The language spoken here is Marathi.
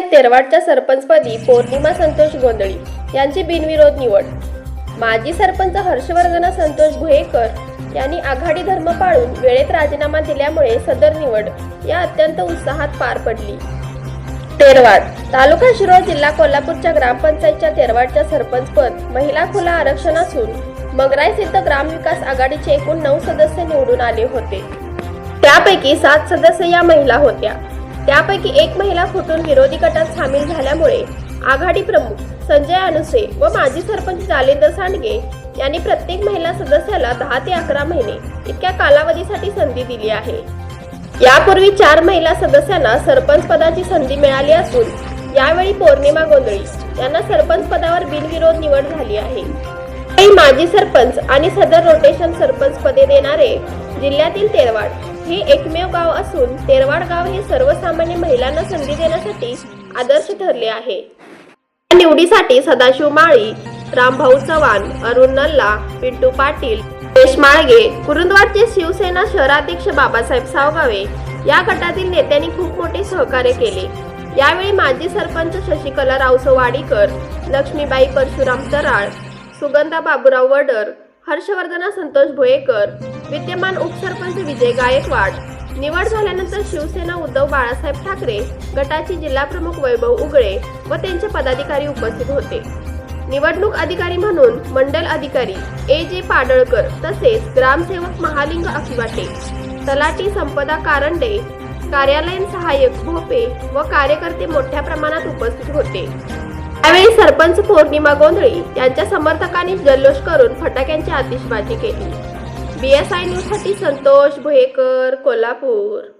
तेरवाडच्या सरपंचपदी पौर्णिमा संतोष गोंधळी यांची बिनविरोध निवड. माजी सरपंच हर्षवर्धन संतोष भुयेकर यांनी आघाडी धर्म पाळून वेळेत राजीनामा दिल्यामुळे सदर निवड या अत्यंत उत्साहात पार पडली. तेरवाड तालुका शिरोळ जिल्हा कोल्हापूरच्या ग्रामपंचायतच्या तेरवाडच्या सरपंचपद महिला खुला आरक्षण असून मंगराईस सिद्ध ग्रामविकास आघाडीचे एकूण नऊ सदस्य निवडून आले होते. त्यापैकी सात सदस्य या महिला होत्या. त्यापैकी एक महिला फुटून विरोधी गटात सामील झाल्यामुळे आघाडी प्रमुख संजय अनुसे व माजी सरपंच जालिंदर सांडगे यांनी प्रत्येक महिला सदस्याला दहा ते अकरा महिने इतक्या कालावधीसाठी संधी दिली आहे. यापूर्वी चार महिला सदस्यांना सरपंच पदाची संधी मिळाली असून यावेळी पौर्णिमा गोंधळी यांना सरपंच पदावर बिनविरोध निवड झाली आहे. माजी सरपंच आणि सदर रोटेशन सरपंच पदे देणारे जिल्ह्यातील तेरवाड हे एकमेव गाव असून तेरवाड गाव हे सर्वसामान्य महिलांना संधी देण्यासाठी आदर्श ठरले आहे. या निवडीसाठी सदाशिव माळी रामभाऊ चव्हाण अरुण नल्ला पिंटू पाटील सुरेश माळगे कुरुंदवाडचे शिवसेना शहराध्यक्ष बाबासाहेब सावगावे या गटातील नेत्यांनी खूप मोठे सहकार्य केले. यावेळी माजी सरपंच शशिकला रावसो वाडीकर लक्ष्मीबाई परशुराम तराळ सुगंधा बाबूराव वडर हर्षवर्धना संतोष भोयेकर विद्यमान उपसरपंच विजय गायकवाड. निवड झाल्यानंतर शिवसेना उद्धव बाळासाहेब ठाकरे गटाचे जिल्हाप्रमुख वैभव उगळे व त्यांचे पदाधिकारी उपस्थित होते. निवडणूक अधिकारी म्हणून मंडल अधिकारी ए जे पाडळकर तसेच ग्रामसेवक महालिंग अखिवाटे तलाटी संपदा कारंडे कार्यालयीन सहाय्यक भोपे व कार्यकर्ते मोठ्या प्रमाणात उपस्थित होते. यावेळी सरपंच पौर्णिमा गोंधळी यांच्या समर्थकांनी जल्लोष करून फटाक्यांची आतिषबाजी केली. बी एस आय न्यूजसाठी संतोष भोयेकर कोल्हापूर.